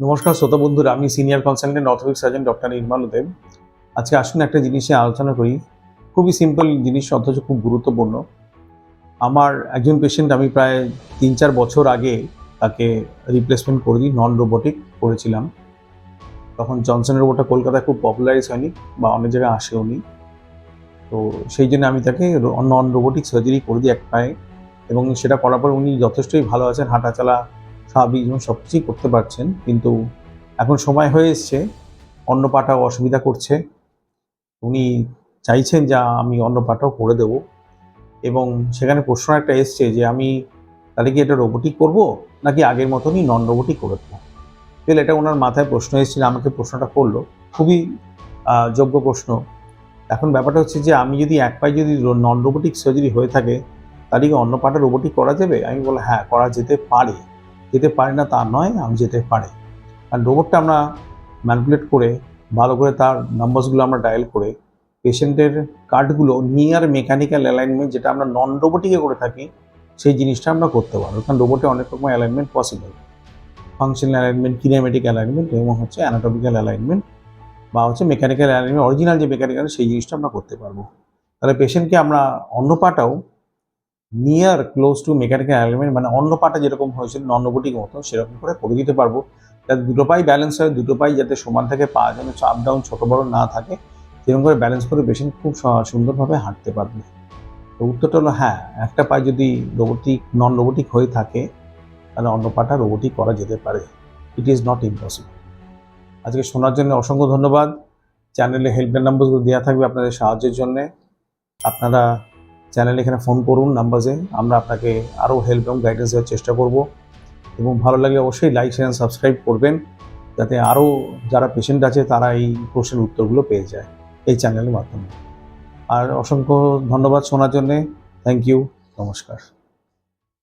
নমস্কার শ্রোতা বন্ধুরা, আমি senior consultant orthopaedic surgeon doctor Nirmal Deb. আজকে আসুন একটা জিনিস আলোচনা করি। খুবই সিম্পল জিনিস, অথচ খুব গুরুত্বপূর্ণ। আমার একজন পেশেন্ট আমি প্রায় তিন চার বছর আগে তাকে রিপ্লেসমেন্ট করে দিই নন রোবোটিক করেছিলাম। তখন জনসন রোবটটা কলকাতায় খুব পপুলারাইজ হয়নি বা অনেক জায়গায় আসেও নি। তো সেই জন্য আমি তাকে নন রোবোটিক সার্জারি করে দিই এক পায়ে। এবং সেটা করার পর উনি যথেষ্টই ভালো আছেন হাঁটা চলা স্বাভাবিক জীবন সব কিছুই করতে পারছেন, কিন্তু এখন সময় হয়ে এসছে অন্য পাটাও অসুবিধা করছে। উনি চাইছেন যা আমি অন্য পাটাও করে দেব। এবং সেখানে প্রশ্ন একটা এসছে যে আমি তাহলে কি এটা রোবোটিক করব, নাকি আগের মতনই নন রোবোটিক করে দেবো? তাহলে এটা ওনার মাথায় প্রশ্ন এসেছিল, আমাকে প্রশ্নটা করল। খুবই যোগ্য প্রশ্ন। এখন ব্যাপারটা হচ্ছে যে আমি যদি এক পায়ে যদি নন রোবোটিক সার্জারি হয়ে থাকে, তাহলে কি অন্য পাটা রোবোটিক করা যাবে? আমি বললাম হ্যাঁ করা যেতে পারে। যেতে পারে না তা নয়, আমি যেতে পারে। আর রোবটটা আমরা ম্যানিপুলেট করে, ভালো করে তার নাম্বারসগুলো আমরা ডায়াল করে পেশেন্টের কার্ডগুলো নিয়ার মেকানিক্যাল অ্যালাইনমেন্ট যেটা আমরা নন রোবোটিকে করে থাকি, সেই জিনিসটা আমরা করতে পারব। কারণ রোবটে অনেক রকম alignment possible functional alignment kinematic alignment এবং হচ্ছে অ্যানাটমিক্যাল অ্যালাইনমেন্ট বা হচ্ছে মেকানিক্যাল অ্যালাইনমেন্ট অরিজিনাল যে মেকানিক্যাল সেই জিনিসটা আমরা করতে পারব। তাহলে পেশেন্টকে আমরা অন্য পাটাও near close to mechanical alignment মানে অন্য পাটা যেরকম হয়েছিল নন রোবোটিক মতো সেরকম করে করে দিতে পারব। যাতে দুটো পাই ব্যালেন্স হয়, দুটো পাই যাতে সমান থাকে পা যেন আপ ডাউন ছোটো, বড় না থাকে, সেরকম করে ব্যালেন্স করে পেশেন্ট খুব সুন্দরভাবে হাঁটতে পারবে। তো উত্তরটা হলো হ্যাঁ একটা পায়ে যদি রোবোটিক নন রোবোটিক হয়ে থাকে, তাহলে অন্য পাটা রোবোটিক করা যেতে পারে। ইট ইজ নট ইম্পসিবল আজকে শোনার জন্য অসংখ্য ধন্যবাদ। চ্যানেলে হেল্পলাইন নাম্বারগুলো দেওয়া থাকবে আপনাদের সাহায্যের জন্যে। আপনারা চ্যানেলে এখানে ফোন করুন, নাম্বারে আমরা আপনাকে আরও হেল্প এবং গাইডেন্স দেওয়ার চেষ্টা করব। এবং ভালো লাগলে অবশ্যই লাইক শেয়ার সাবস্ক্রাইব করবেন, যাতে আরও যারা পেশেন্ট আছে, তারা এই প্রশ্নের উত্তরগুলো পেয়ে যায় এই চ্যানেলের মাধ্যমে। আর অসংখ্য ধন্যবাদ শোনার জন্যে। থ্যাংক ইউ নমস্কার।